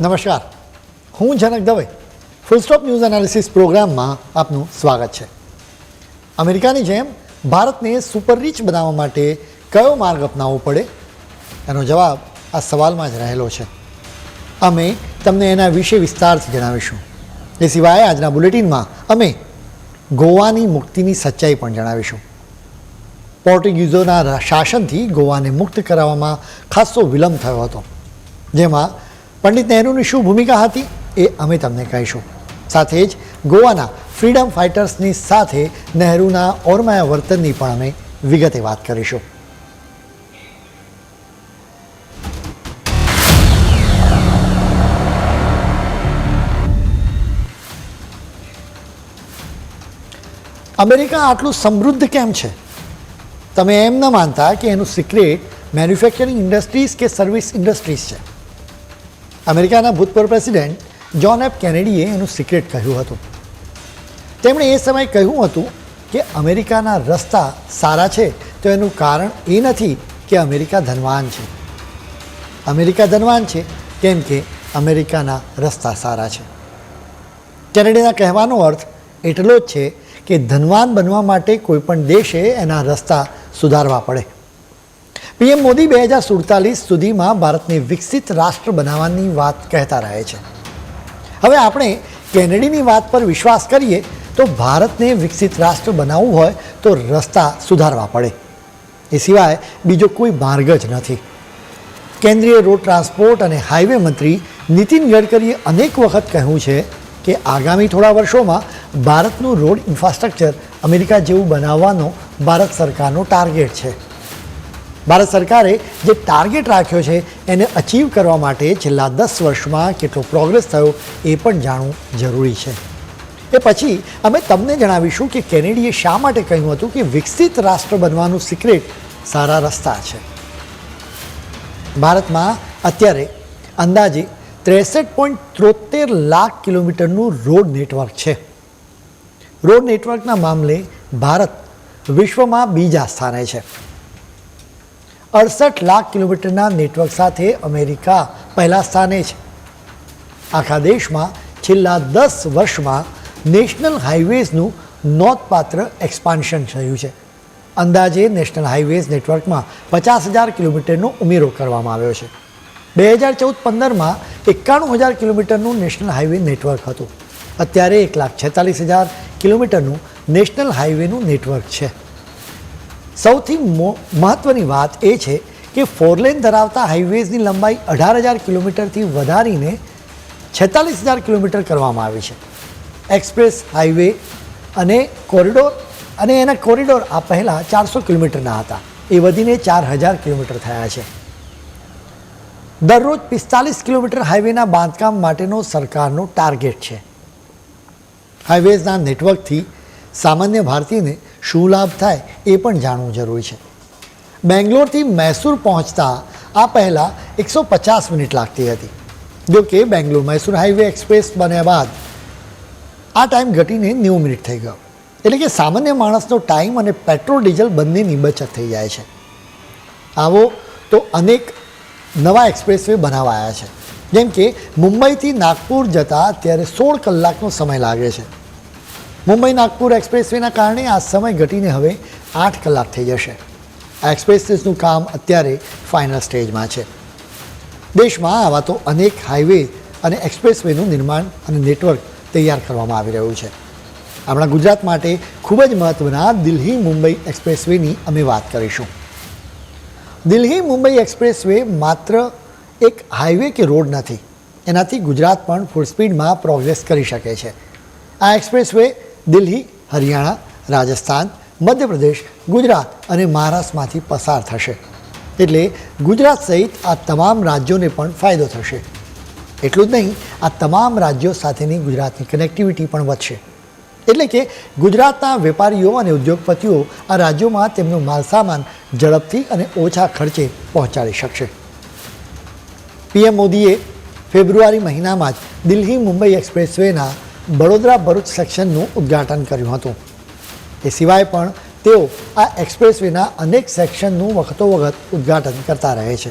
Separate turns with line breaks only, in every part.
નમસ્કાર. હું Janak Dave. Full stop news analysis પ્રોગ્રામમાં આપનું સ્વાગત છે. અમેરિકાની જેમ ભારતને સુપર રીચ બનાવવા માટે કયો માર્ગ અપનાવવો પડે? એનો જવાબ આ સવાલમાં જ રહેલો છે. અમે તમને એના વિશે વિસ્તારથી જણાવીશું. એ સિવાય આજના બુલેટિનમાં અમે ગોવાની મુક્તિની સચ્ચાઈ પણ જણાવીશું. પોર્ટુગીઝોના શાસનથી ગોવાને મુક્ત કરાવવામાં ખાસો વિલંબ થયો હતો. જેમાં પંડિત નહેરુની શું ભૂમિકા હતી એ અમે તમને કહીશું. સાથે જ ગોવાના ફ્રીડમ ફાઇટર્સની સાથે નહેરુના ઓરમાયા વર્તનની પણ અમે વિગતે વાત કરીશું. અમેરિકા આટલું સમૃદ્ધ કેમ છે? તમે એમ ન માનતા કે એનું સિક્રેટ મેન્યુફેક્ચરિંગ ઇન્ડસ્ટ્રીઝ કે સર્વિસ ઇન્ડસ્ટ્રીઝ છે. અમેરિકાના ભૂતપૂર્વ પ્રેસિડેન્ટ જ્હોન એફ કેનેડીએ એનું સિક્રેટ કહ્યું હતું. તેમણે એ સમયે કહ્યું હતું કે અમેરિકાના રસ્તા સારા છે તો એનું કારણ એ નથી કે અમેરિકા ધનવાન છે. અમેરિકા ધનવાન છે કેમ કે અમેરિકાના રસ્તા સારા છે. કેનેડીના કહેવાનો અર્થ એટલો જ છે કે ધનવાન બનવા માટે કોઈપણ દેશે એના રસ્તા સુધારવા પડે. પીએમ મોદી બે હજાર સુડતાલીસ સુધીમાં ભારતને વિકસિત રાષ્ટ્ર બનાવવાની વાત કહેતા રહે છે. હવે આપણે કેનેડીની વાત પર વિશ્વાસ કરીએ તો ભારતને વિકસિત રાષ્ટ્ર બનાવવું હોય તો રસ્તા સુધારવા પડે. એ સિવાય બીજો કોઈ માર્ગ જ નથી. કેન્દ્રીય રોડ ટ્રાન્સપોર્ટ અને હાઈવે મંત્રી નીતિન ગડકરીએ અનેક વખત કહ્યું છે કે આગામી થોડા વર્ષોમાં ભારતનું રોડ ઇન્ફ્રાસ્ટ્રક્ચર અમેરિકા જેવું બનાવવાનો ભારત સરકારનો ટાર્ગેટ છે. ભારત સરકારે જે ટાર્ગેટ રાખ્યો છે એને અચીવ કરવા માટે છેલ્લા દસ વર્ષમાં કેટલો પ્રોગ્રેસ થયો એ પણ જાણવું જરૂરી છે. એ પછી અમે તમને જણાવીશું કે કેનેડીએ શા માટે કહ્યું હતું કે વિકસિત રાષ્ટ્ર બનવાનું સિક્રેટ સારા રસ્તા છે. ભારતમાં અત્યારે અંદાજે ત્રેસઠ પોઈન્ટ ત્રોતેર લાખ કિલોમીટરનું રોડ નેટવર્ક છે. રોડ નેટવર્કના મામલે ભારત વિશ્વમાં બીજા સ્થાને છે. અડસઠ લાખ કિલોમીટરના નેટવર્ક સાથે અમેરિકા પહેલા સ્થાને છે. આખા દેશમાં છેલ્લા દસ વર્ષમાં નેશનલ હાઇવેઝનું નોંધપાત્ર એક્સપાન્શન થયું છે. અંદાજે નેશનલ હાઇવેઝ નેટવર્કમાં પચાસ હજાર કિલોમીટરનો ઉમેરો કરવામાં આવ્યો છે. બે હજાર ચૌદ પંદરમાં એકાણું હજાર કિલોમીટરનું નેશનલ હાઇવે નેટવર્ક હતું. અત્યારે એક લાખ છેતાલીસ હજાર કિલોમીટરનું નેશનલ હાઇવેનું નેટવર્ક છે. સૌથી મો- મહત્વની વાત એ છે કે ફોરલેન ધરાવતા હાઈવેઝની લંબાઈ અઢાર હજાર કિલોમીટરથી વધારીને છેતાલીસ હજાર કિલોમીટર કરવામાં આવી છે. એક્સપ્રેસ, હાઈવે અને કોરિડોર, અને એના કોરિડોર આ પહેલાં ચારસો કિલોમીટરના હતા. એ વધીને ચાર હજાર કિલોમીટર થયા છે. દરરોજ પિસ્તાલીસ કિલોમીટર હાઈવેના બાંધકામ માટેનો સરકારનો ટાર્ગેટ છે. હાઈવેઝના નેટવર્કથી સામાન્ય ભારતીયને શું લાભ થાય એ પણ જાણવું જરૂરી છે. બેંગ્લોરથી મૈસૂર પહોંચતા આ પહેલાં એકસો પચાસ મિનિટ લાગતી હતી. જો કે બેંગ્લોર મૈસૂર હાઈવે એક્સપ્રેસ બન્યા બાદ આ ટાઈમ ઘટીને નેવું મિનિટ થઈ ગયો. એટલે કે સામાન્ય માણસનો ટાઈમ અને પેટ્રોલ, ડીઝલ બંનેની બચત થઈ જાય છે. આવો તો અનેક નવા એક્સપ્રેસવે બનાવાયા છે. જેમ કે મુંબઈથી નાગપુર જતાં અત્યારે સોળ કલાકનો સમય લાગે છે. મુંબઈ નાગપુર એક્સપ્રેસવેના કારણે આ સમય ઘટીને હવે આઠ કલાક થઈ જશે. આ એક્સપ્રેસવેઝનું કામ અત્યારે ફાઇનલ સ્ટેજમાં છે. દેશમાં આવા તો અનેક હાઈવે અને એક્સપ્રેસવેનું નિર્માણ અને નેટવર્ક તૈયાર કરવામાં આવી રહ્યું છે. આપણા ગુજરાત માટે ખૂબ જ મહત્ત્વના દિલ્હી મુંબઈ એક્સપ્રેસવેની અમે વાત કરીશું. દિલ્હી મુંબઈ એક્સપ્રેસવે માત્ર એક હાઈવે કે રોડ નથી, એનાથી ગુજરાત પણ ફૂલ સ્પીડમાં પ્રોગ્રેસ કરી શકે છે. આ એક્સપ્રેસવે દિલ્હી, હરિયાણા, રાજસ્થાન, મધ્યપ્રદેશ, ગુજરાત અને મહારાષ્ટ્રમાંથી પસાર થશે. એટલે ગુજરાત સહિત આ તમામ રાજ્યોને પણ ફાયદો થશે. એટલું જ નહીં, આ તમામ રાજ્યો સાથેની ગુજરાતની કનેક્ટિવિટી પણ વધશે. એટલે કે ગુજરાતના વેપારીઓ અને ઉદ્યોગપતિઓ આ રાજ્યોમાં તેમનો માલસામાન ઝડપથી અને ઓછા ખર્ચે પહોંચાડી શકશે. પીએમ મોદીએ ફેબ્રુઆરી મહિનામાં જ દિલ્હી મુંબઈ એક્સપ્રેસવેના બડોદરા ભરૂચ સેક્શનનું ઉદ્ઘાટન કર્યું હતું. એ સિવાય પણ તેઓ આ એક્સપ્રેસવેના અનેક સેક્શનનું વખતો વખત ઉદ્ઘાટન કરતા રહે છે.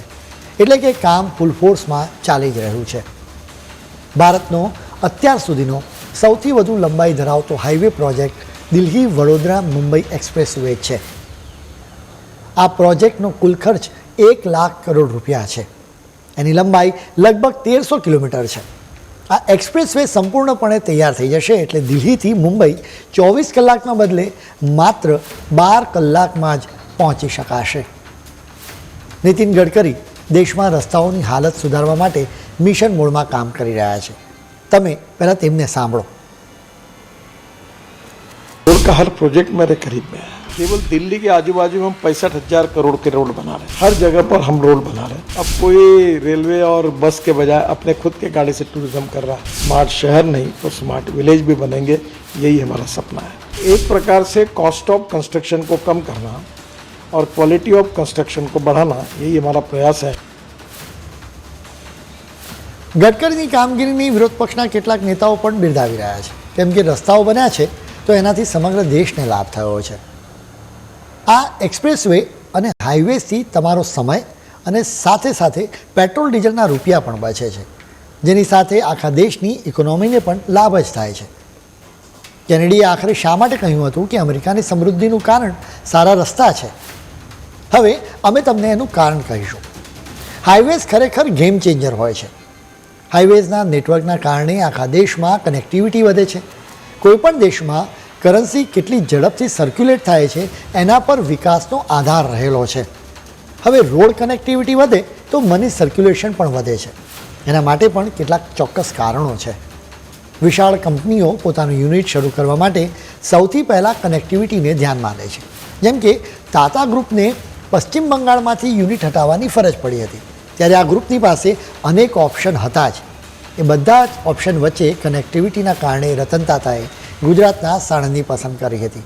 એટલે કે કામ ફૂલ ફોર્સમાં ચાલી જ રહ્યું છે. ભારતનો અત્યાર સુધીનો સૌથી વધુ લંબાઈ ધરાવતો highway project Delhi Vadodara Mumbai expressway છે. આ પ્રોજેક્ટનો કુલ ખર્ચ એક લાખ કરોડ રૂપિયા છે. એની લંબાઈ લગભગ તેરસો કિલોમીટર છે. આ એક્સપ્રેસ વે સંપૂર્ણપણે તૈયાર થઈ જશે એટલે દિલ્હીથી મુંબઈ ચોવીસ કલાકના બદલે માત્ર બાર કલાકમાં જ પહોંચી શકાશે નીતિન ગડકરી દેશમાં રસ્તાઓની હાલત સુધારવા માટે મિશન મોડમાં કામ કરી રહ્યા છે તમે પહેલાં તેમને સાંભળો
रोड का हर प्रोजेक्ट मेरे करीब में है केवल दिल्ली के आजू बाजू में हम पैंसठ हजार करोड़ के रोड बना रहे हैं हर जगह पर हम रोड बना रहे हैं अब कोई रेलवे और बस के बजाय अपने खुद के गाड़ी से टूरिज्म कर रहा है स्मार्ट शहर नहीं तो स्मार्ट विलेज भी बनेंगे यही हमारा सपना है एक प्रकार से कॉस्ट ऑफ कंस्ट्रक्शन को कम करना और क्वालिटी ऑफ कंस्ट्रक्शन को बढ़ाना यही हमारा प्रयास है
ગડકરીની કામગીરીની વિરોધ પક્ષના કેટલાક નેતાઓ પણ બિરદાવી રહ્યા છે કેમ કે રસ્તાઓ બન્યા છે તો એનાથી સમગ્ર દેશને લાભ થયો છે આ એક્સપ્રેસવે અને હાઈવેથી તમારો સમય અને સાથે સાથે પેટ્રોલ ડીઝલના રૂપિયા પણ બચે છે. જેની સાથે આખા દેશની ઇકોનોમીને પણ લાભ જ થાય છે. કેનેડીએ આખરે શા માટે કહ્યું હતું કે અમેરિકાની સમૃદ્ધિનું કારણ સારા રસ્તા છે? હવે અમે તમને એનું કારણ કહીશું. હાઈવેઝ ખરેખર ગેમ ચેન્જર હોય છે. હાઈવેઝના નેટવર્કના કારણે આખા દેશમાં કનેક્ટિવિટી વધે છે. કોઈપણ દેશમાં કરન્સી કેટલી ઝડપથી સર્ક્યુલેટ થાય છે, એના પર વિકાસનો આધાર રહેલો છે. હવે રોડ કનેક્ટિવિટી વધે તો મની સર્ક્યુલેશન પણ વધે છે. એના માટે પણ કેટલાક ચોક્કસ કારણો છે. વિશાળ કંપનીઓ પોતાનું યુનિટ શરૂ કરવા માટે સૌથી પહેલાં કનેક્ટિવિટીને ધ્યાનમાં લે છે. જેમ કે તાતા ગ્રુપને પશ્ચિમ બંગાળમાંથી યુનિટ હટાવવાની ફરજ પડી હતી. ત્યારે આ ગ્રુપની પાસે અનેક ઓપ્શન હતા જ. એ બધા જ ઓપ્શન વચ્ચે કનેક્ટિવિટીના કારણે રતન તાતાએ ગુજરાતના સાણંદની પસંદ કરી હતી.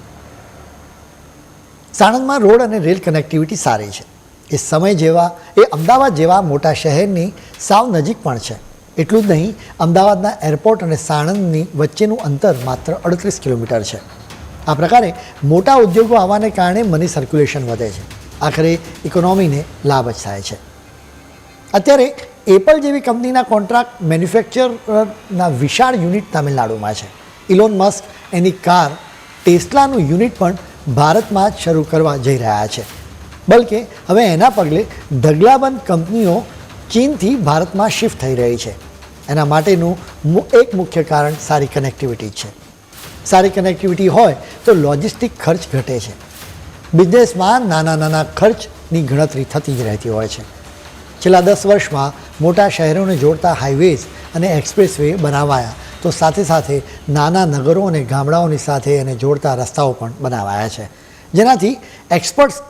સાણંદમાં રોડ અને રેલ કનેક્ટિવિટી સારી છે. એ સમય જેવા, એ અમદાવાદ જેવા મોટા શહેરની સાવ નજીક પણ છે. એટલું જ નહીં, અમદાવાદના એરપોર્ટ અને સાણંદની વચ્ચેનું અંતર માત્ર અડત્રીસ કિલોમીટર છે. આ પ્રકારે મોટા ઉદ્યોગો આવવાને કારણે મની સર્ક્યુલેશન વધે છે. આખરે ઇકોનોમીને લાભ જ થાય છે. અત્યારે એપલ જેવી કંપનીના કોન્ટ્રાક્ટ મેન્યુફેક્ચરના વિશાળ યુનિટ તમિલનાડુમાં છે. ઇલોન મસ્ક એની કાર ટેસ્લાનું યુનિટ પણ ભારતમાં જ શરૂ કરવા જઈ રહ્યા છે. બલકે, હવે એના પગલે ઢગલાબંધ કંપનીઓ ચીનથી ભારતમાં શિફ્ટ થઈ રહી છે. એના માટેનું એક મુખ્ય કારણ સારી કનેક્ટિવિટી છે. સારી કનેક્ટિવિટી હોય તો લોજિસ્ટિક ખર્ચ ઘટે છે. બિઝનેસમાં નાના નાના ખર્ચની ગણતરી થતી જ રહેતી હોય છે. છેલ્લા દસ વર્ષમાં મોટા શહેરોને જોડતા હાઈવેઝ અને એક્સપ્રેસવે બનાવાયા તો સાથે સાથે નાના નગરો અને ગામડાઓની સાથે એને જોડતા રસ્તાઓ પણ બનાવાયા છે. જેનાથી એક્સપર્ટ્સ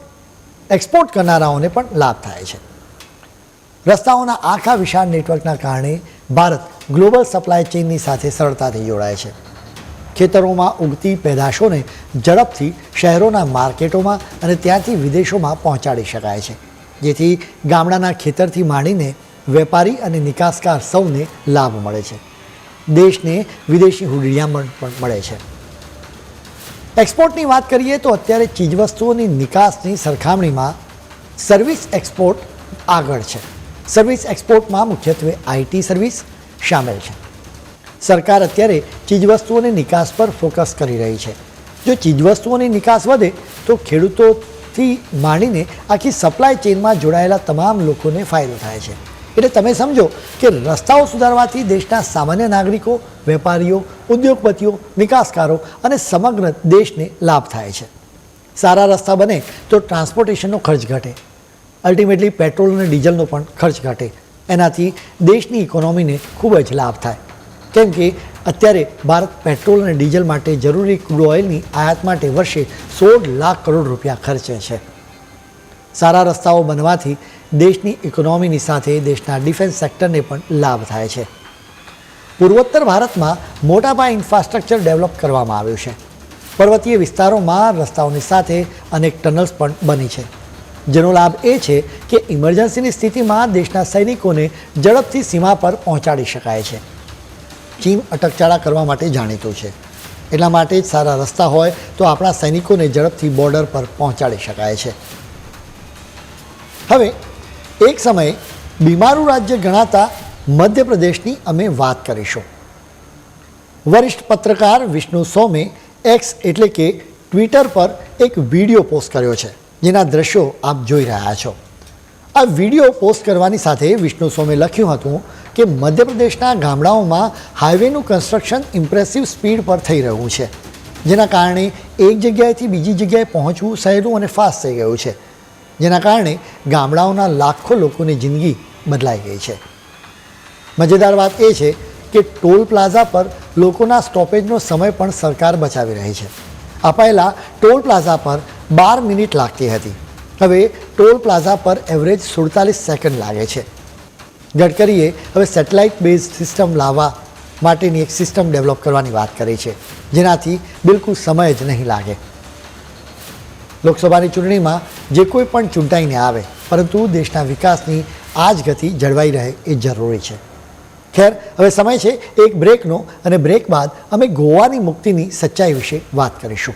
એક્સપોર્ટ કરનારાઓને પણ લાભ થાય છે. રસ્તાઓના આખા વિશાળ નેટવર્કના કારણે ભારત ગ્લોબલ સપ્લાય ચેઇનની સાથે સરળતાથી જોડાય છે. ખેતરોમાં ઉગતી પેદાશોને ઝડપથી શહેરોના માર્કેટોમાં અને ત્યાંથી વિદેશોમાં પહોંચાડી શકાય છે. જેથી ગામડાના ખેતરથી માંડીને વેપારી અને નિકાસકાર સૌને લાભ મળે છે. દેશને વિદેશી હુંડિયામણ પણ મળે છે. એક્સપોર્ટની વાત કરીએ તો અત્યારે ચીજવસ્તુઓની નિકાસની સરખામણીમાં સર્વિસ એક્સપોર્ટ આગળ છે. સર્વિસ એક્સપોર્ટમાં મુખ્યત્વે આઈટી સર્વિસ સામેલ છે. સરકાર અત્યારે ચીજવસ્તુઓની નિકાસ પર ફોકસ કરી રહી છે. જો ચીજવસ્તુઓની નિકાસ વધે, તો ખેડૂતોથી માંડીને આખી સપ્લાય ચેઇનમાં જોડાયેલા તમામ લોકોને ફાયદો થાય છે. એટલે તમે સમજો કે રસ્તાઓ સુધારવાથી દેશના સામાન્ય નાગરિકો, વેપારીઓ, ઉદ્યોગપતિઓ નિકાસકારો અને સમગ્ર દેશને લાભ થાય છે. સારા રસ્તા બને તો ટ્રાન્સપોર્ટેશનનો ખર્ચ ઘટે. અલ્ટિમેટલી પેટ્રોલ અને ડીઝલનો પણ ખર્ચ ઘટે. એનાથી દેશની ઇકોનોમીને ખૂબ જ લાભ થાય. કેમ કે અત્યારે ભારત પેટ્રોલ અને ડીઝલ માટે જરૂરી ક્રૂડ ઓઇલની આયાત માટે વર્ષે સોળ લાખ કરોડ રૂપિયા ખર્ચે છે. સારા રસ્તાઓ બનવાથી દેશની ઇકોનોમીની સાથે દેશના ડિફેન્સ સેક્ટરને પણ લાભ થાય છે. પૂર્વોત્તર ભારતમાં મોટાપાયે ઇન્ફ્રાસ્ટ્રક્ચર ડેવલપ કરવામાં આવ્યું છે. પર્વતીય વિસ્તારોમાં રસ્તાઓની સાથે અનેક ટનલ્સ પણ બની છે. જેનો લાભ એ છે કે ઇમરજન્સીની સ્થિતિમાં દેશના સૈનિકોને ઝડપથી સીમા પર પહોંચાડી શકાય છે. ચીન અટકચાળા કરવા માટે જાણીતું છે. એટલા માટે જ સારા રસ્તા હોય તો આપણા સૈનિકોને ઝડપથી બોર્ડર પર પહોંચાડી શકાય છે. હવે એક સમયે બીમારું રાજ્ય ગણાતા મધ્યપ્રદેશની અમે વાત કરીશું. વરિષ્ઠ પત્રકાર વિષ્ણુ સોમે એક્સ એટલે કે ટ્વિટર પર એક વીડિયો પોસ્ટ કર્યો છે. જેના દ્રશ્યો આપ જોઈ રહ્યા છો. આ વીડિયો પોસ્ટ કરવાની સાથે વિષ્ણુ સોમે લખ્યું હતું કે મધ્યપ્રદેશના ગામડાઓમાં હાઈવેનું કન્સ્ટ્રક્શન ઇમ્પ્રેસિવ સ્પીડ પર થઈ રહ્યું છે. જેના કારણે એક જગ્યાએથી બીજી જગ્યાએ પહોંચવું સહેલું અને ફાસ્ટ થઈ ગયું છે. જેના કારણે ગામડાઓના લાખો લોકોની જિંદગી બદલાઈ ગઈ છે. મજેદાર વાત એ છે કે ટોલ પ્લાઝા પર લોકોના સ્ટોપેજનો સમય પણ સરકાર બચાવી રહી છે. આ પહેલાં ટોલ પ્લાઝા પર બાર મિનિટ લાગતી હતી. હવે ટોલ પ્લાઝા પર એવરેજ સુડતાલીસ સેકન્ડ લાગે છે. ગડકરીએ હવે સેટેલાઇટ બેઝ સિસ્ટમ લાવવા માટેની એક સિસ્ટમ ડેવલપ કરવાની વાત કરી છે. જેનાથી બિલકુલ સમય જ નહીં લાગે. લોકસભાની ચૂંટણીમાં જે કોઈ પણ ચૂંટાઈને આવે, પરંતુ દેશના વિકાસની આ જ ગતિ જળવાઈ રહે એ જરૂરી છે. ખેર, હવે સમય છે એક બ્રેકનો અને બ્રેક બાદ અમે ગોવાની મુક્તિની સચ્ચાઈ વિશે વાત કરીશું.